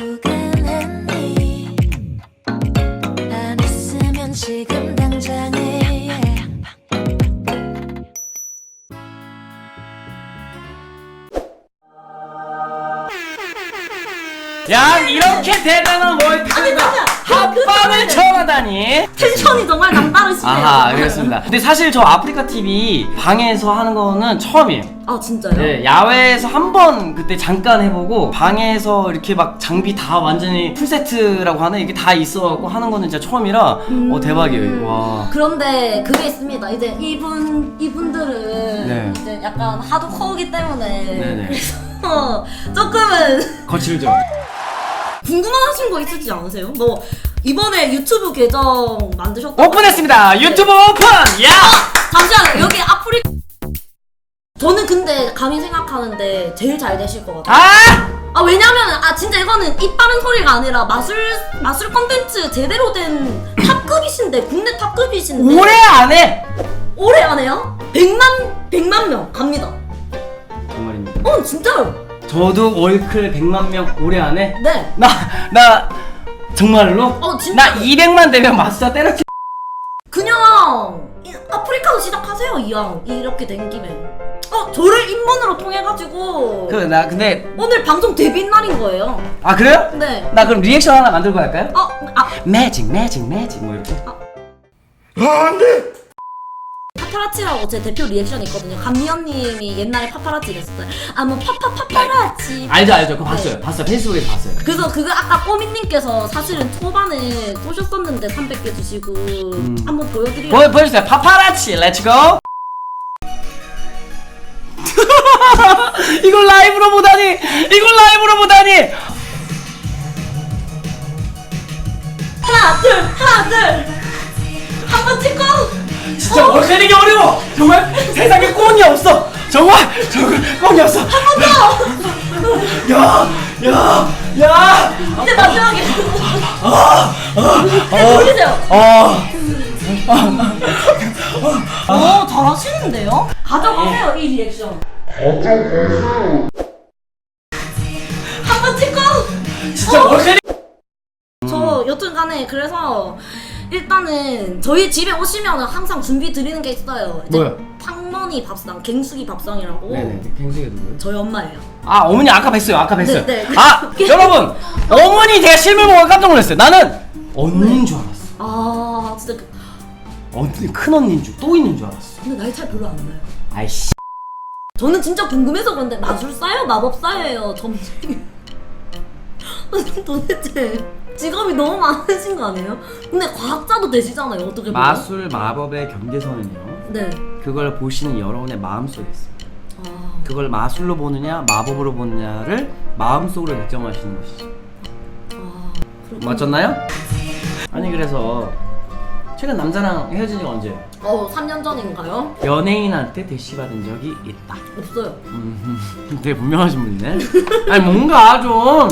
수근했니? 안 했으면 지금 당장에. 야 이렇게 대단한 월드가 합방을 청하다니 텐션이 정말 남다르시네요. 아하 그렇습니다 근데 사실 저 아프리카 TV 방에서 하는 거는 처음이에요 아 진짜요? 네, 야외에서 한 번 그때 잠깐 해보고 방에서 이렇게 막 장비 다 완전히 풀세트라고 하는 이게 다 있어갖고 하는 거는 진짜 처음이라 어 대박이에요 와 그런데 그게 있습니다. 이제 이분 이분들은 네. 이제 약간 하드코어기 때문에 네네. 그래서 조금은 거칠죠 궁금하신 거 있으시지 않으세요? 뭐 이번에 유튜브 계정 만드셨다고 오픈했습니다 유튜브 오픈 야 잠시만요 여기 아프리 저는 근데 감히 생각하는데 제일 잘 되실 것 같아요. 아! 아 왜냐면 아 진짜 이거는 입 바른 소리가 아니라 마술 마술 컨텐츠 제대로 된 탑급이신데 국내 탑급이신데 올해 안에 올해 안에요? 100만 100만 명 갑니다. 정말입니다 어 진짜요? 저도 월클 100만 명 올해 안에 네. 나 나 정말로 어 진짜 나 200만 되면 마스터 때려치 그냥 이- 아프리카도 시작하세요 이왕 이렇게 된 김에. 어 저를 입문으로 통해 가지고 그 나 근데 오늘 방송 데뷔 날인 거예요. 아 그래요? 네. 나 그럼 리액션 하나 만들고 갈까요? 어, 아, 매직 매직 매직 뭐 이렇게 파파라치라고 제 대표 리액션이 있거든요. 감미연님이 옛날에 파파라치를 했었어요. 아, 뭐 파파 파파라치. 알죠 알죠 그거 네. 봤어요 봤어요 페이스북에서 봤어요 그래서 그거 아까 꼬민님께서 사실은 초반에 쏘셨었는데 300개 주시고 한번 보여드리려. 보여 보여주세요 파파라치 렛츠고 이걸 라이브로 보다니 이걸 라이브로 보다니 하나, 둘, 하나, 둘. 한 번 찍고. 진짜 월클링이 어려워 정말 세상에 꽁이 없어 정말 정말 꽁이 없어 야야 야 이제 마지막에. 네, 돌리세요. 어. 오, 잘하시는데요? 가져가세요, 이 리액션. 한번 찍고. 진짜 월클링 저 여튼 간에 그래서 일단은 저희 집에 오시면 항상 준비 드리는 게 있어요. 이제 뭐요? 팡머니 밥상, 갱숙이 밥상이라고. 네네 갱수가 누구예요? 저희 엄마예요. 아 어머니 아까 뵀어요 아까 뵀어요 네, 네. 아 여러분 어머니 제가 실물 보고 깜짝 놀랐어요 나는 언니인 줄 알았어 아 진짜 그- 언니 큰 언니인 줄 또 있는 줄 알았어 근데 나이 차이 별로 안 나요. 아이씨 저는 진짜 궁금해서 그런데 마술사예요, 마법사예요, 점쟁이. 도대체 직업이 너무 많으신 거 아니에요? 근데 과학자도 되시잖아요, 어떻게 보면. 마술 마법의 경계선은요 네. 그걸 보시는 여러분의 마음속에 있습니다 아, 그걸 마술로 보느냐 마법으로 보느냐를 마음속으로 결정하시는 것이죠 아 그렇구나. 맞췄나요? 아니 그래서 최근 남자랑 헤어진 지가 언제예요? 어, 3년 전인가요? 연예인한테 대시 받은 적이 있다 없어요. 음, 되게 분명하신 분이네 아니 뭔가 좀